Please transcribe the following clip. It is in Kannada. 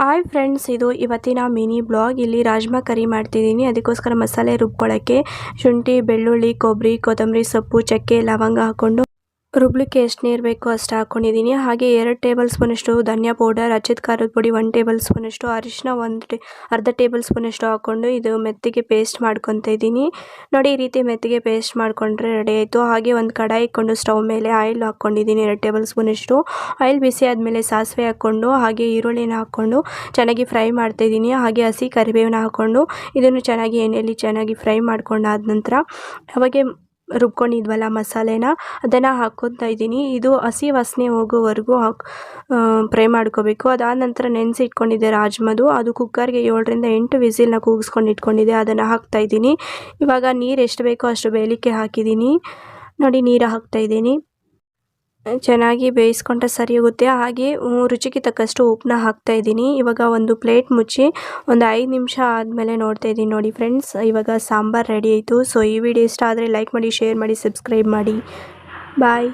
ಹಾಯ್ ಫ್ರೆಂಡ್ಸ್, ಇದು ಇವತ್ತಿನ ಮಿನಿ ಬ್ಲಾಗ್. ಇಲ್ಲಿ ರಾಜ್ಮಾ ಕರಿ ಮಾಡ್ತಿದ್ದೀನಿ. ಅದಕ್ಕೋಸ್ಕರ ಮಸಾಲೆ ರುಬ್ಕೊಳ್ಳೋಕ್ಕೆ ಶುಂಠಿ, ಬೆಳ್ಳುಳ್ಳಿ, ಕೊಬ್ಬರಿ, ಕೊತ್ತಂಬರಿ ಸೊಪ್ಪು, ಚಕ್ಕೆ, ಲವಂಗ ಹಾಕ್ಕೊಂಡು ರುಬ್ಲಿಕ್ಕೆ ಎಷ್ಟು ನೀರು ಬೇಕೋ ಅಷ್ಟು ಹಾಕ್ಕೊಂಡಿದ್ದೀನಿ ಹಾಗೆ ಎರಡು ಟೇಬಲ್ ಸ್ಪೂನಷ್ಟು ಧನಿಯಾ ಪೌಡರ್ ಅಚ್ಚಿದ ಖಾರದ ಪುಡಿ, ಒಂದು ಟೇಬಲ್ ಸ್ಪೂನಷ್ಟು ಅರಿಶಿನ ಒಂದು ಟೇ, ಅರ್ಧ ಟೇಬಲ್ ಸ್ಪೂನಷ್ಟು ಹಾಕ್ಕೊಂಡು ಇದು ಮೆತ್ತಗೆ ಪೇಸ್ಟ್ ಮಾಡ್ಕೊತಾ ಇದ್ದೀನಿ ನೋಡಿ, ಈ ರೀತಿ ಮೆತ್ತಗೆ ಪೇಸ್ಟ್ ಮಾಡಿಕೊಂಡ್ರೆ ರೆಡಿ ಆಯಿತು. ಹಾಗೆ ಒಂದು ಕಡಾಯಿ ಇಟ್ಕೊಂಡು ಸ್ಟವ್ ಮೇಲೆ ಆಯಿಲ್ ಹಾಕ್ಕೊಂಡಿದ್ದೀನಿ ಎರಡು ಟೇಬಲ್ ಸ್ಪೂನಷ್ಟು. ಆಯಿಲ್ ಬಿಸಿ ಆದಮೇಲೆ ಸಾಸಿವೆ ಹಾಕ್ಕೊಂಡು ಹಾಗೆ ಈರುಳ್ಳಿನ ಹಾಕ್ಕೊಂಡು ಚೆನ್ನಾಗಿ ಫ್ರೈ ಮಾಡ್ತಾಯಿದ್ದೀನಿ ಹಾಗೆ ಹಸಿ ಕರಿಬೇವನ್ನ ಹಾಕ್ಕೊಂಡು ಇದನ್ನು ಚೆನ್ನಾಗಿ ಎಣ್ಣೆಯಲ್ಲಿ ಚೆನ್ನಾಗಿ ಫ್ರೈ ಮಾಡ್ಕೊಂಡಾದ ನಂತರ ಅವಾಗೆ ರುಬ್ಕೊಂಡಿದ್ವಲ್ಲ ಮಸಾಲೆನ, ಅದನ್ನು ಹಾಕ್ಕೊತಾ ಇದ್ದೀನಿ. ಇದು ಹಸಿ ವಾಸನೆ ಹೋಗೋವರೆಗೂ ಹಾಕ್ ಫ್ರೈ ಮಾಡ್ಕೋಬೇಕು. ಅದಾದ ನಂತರ ನೆನೆಸಿ ಇಟ್ಕೊಂಡಿದ್ದೆ ರಾಜ್ಮದು. ಅದು ಕುಕ್ಕರ್ಗೆ ಏಳರಿಂದ ಎಂಟು ವಿಸಿಲ್ನ ಕೂಗಿಸ್ಕೊಂಡು ಇಟ್ಕೊಂಡಿದ್ದೆ. ಅದನ್ನು ಹಾಕ್ತಾ ಇದ್ದೀನಿ. ಇವಾಗ ನೀರು ಎಷ್ಟು ಬೇಕೋ ಅಷ್ಟು ಬೇಯಲಿಕ್ಕೆ ಹಾಕಿದ್ದೀನಿ. ನೋಡಿ, ನೀರು ಹಾಕ್ತಾ ಇದ್ದೀನಿ. ಚೆನ್ನಾಗಿ ಬೇಯಿಸ್ಕೊಂಡ್ರೆ ಸರಿ ಹೋಗುತ್ತೆ. ಹಾಗೆ ರುಚಿಗೆ ತಕ್ಕಷ್ಟು ಉಪ್ಪನ್ನ ಹಾಕ್ತಾ ಇದ್ದೀನಿ. ಇವಾಗ ಒಂದು ಪ್ಲೇಟ್ ಮುಚ್ಚಿ ಒಂದು ಐದು ನಿಮಿಷ ಆದಮೇಲೆ ನೋಡ್ತಾ ಇದ್ದೀನಿ ನೋಡಿ ಫ್ರೆಂಡ್ಸ್. ಇವಾಗ ಸಾಂಬಾರು ರೆಡಿ ಆಯಿತು. ಸೊ ಈ ವಿಡಿಯೋ ಇಷ್ಟ ಆದರೆ ಲೈಕ್ ಮಾಡಿ, ಶೇರ್ ಮಾಡಿ, ಸಬ್ಸ್ಕ್ರೈಬ್ ಮಾಡಿ. ಬಾಯ್.